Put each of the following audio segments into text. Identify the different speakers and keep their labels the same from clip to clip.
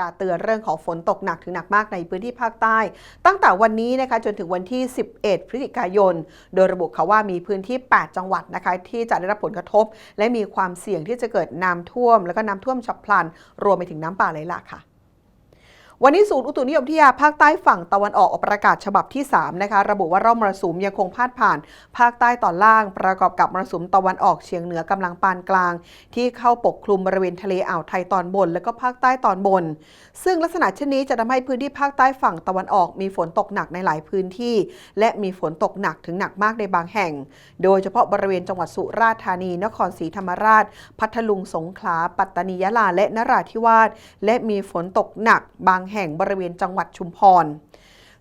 Speaker 1: การเตือนเรื่องของฝนตกหนักถึงหนักมากในพื้นที่ภาคใต้ ตั้งแต่วันนี้นะคะจนถึงวันที่ 11 พฤศจิกายน โดยระบุค่ะว่ามีพื้นที่ 8 จังหวัดนะคะที่จะได้รับผลกระทบ และมีความเสี่ยงที่จะเกิดน้ำท่วม แล้วก็น้ำท่วมฉับพลัน รวมไปถึงน้ำป่าไหลหลากค่ะ วันนี้ศูนย์อุตุนิยมวิทยาภาคใต้ฝั่งตะวันออกออกประกาศฉบับที่ 3 นะคะ ระบุว่าร่องมรสุมยังคงพาดผ่าน ภาคใต้ตอนล่าง ประกอบกับมรสุมตะวันออกเฉียงเหนือกำลังปานกลาง ที่เข้าปกคลุมบริเวณทะเลอ่าวไทยตอนบน และก็ภาคใต้ตอนบน ซึ่งลักษณะเช่นนี้จะทำให้พื้นที่ภาคใต้ฝั่งตะวันออกมีฝนตกหนักในหลายพื้นที่ และมีฝนตกหนักถึงหนักมากในบางแห่ง โดยเฉพาะบริเวณจังหวัดสุราษฎร์ธานี นครศรีธรรมราช พัทลุงสงขลาปัตตานียะลาและนราธิวาสและมีฝนตกหนักบางแห่งบริเวณจังหวัดชุมพร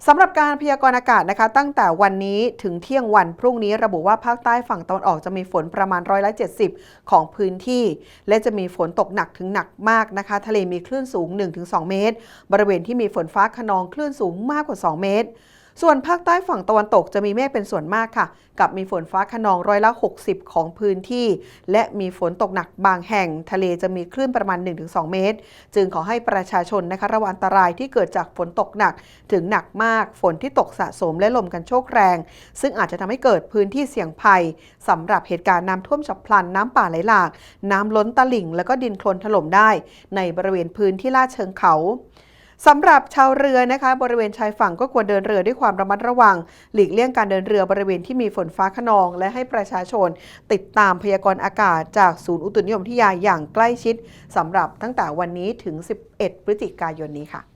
Speaker 1: สำหรับการพยากรณ์อากาศนะคะ ตั้งแต่วันนี้ถึงเที่ยงวันพรุ่งนี้ระบุว่าภาคใต้ฝั่งตะวันออกจะมีฝนประมาณร้อยละ70 ของพื้นที่ และจะมีฝนตกหนักถึงหนักมากนะคะ ทะเลมีคลื่นสูง 1-2 เมตร บริเวณที่มีฝนฟ้าขนองคลื่นสูงมากกว่า 2 เมตร ส่วนภาคใต้ฝั่งตะวันตกจะมีเมฆเป็นส่วนมากค่ะ กับมีฝนฟ้าขนองร้อยละ 60 ของพื้นที่ และมีฝนตกหนักบางแห่ง ทะเลจะมีคลื่นประมาณ 1-2 เมตร จึงขอให้ประชาชนนะคะระวังอันตรายที่เกิดจากฝนตกหนัก ถึงหนักมากฝนที่ตกสะสมและลมกันโชกแรง ซึ่งอาจจะทำให้เกิดพื้นที่เสี่ยงภัยสำหรับเหตุการณ์น้ำท่วมฉับพลันน้ำป่าไหลหลาก น้ำล้นตลิ่ง แล้วก็ดินโคลนถล่มได้ ในบริเวณพื้นที่ลาดเชิงเขา สำหรับชาวเรือนะคะ บริเวณชายฝั่งก็ควรเดินเรือด้วยความระมัดระวัง หลีกเลี่ยงการเดินเรือบริเวณที่มีฝนฟ้าขนอง และให้ประชาชนติดตามพยากรณ์อากาศจากศูนย์อุตุนิยมวิทยาอย่างใกล้ชิดสำหรับตั้งแต่วันนี้ถึง 11 พฤศจิกายนนี้ค่ะ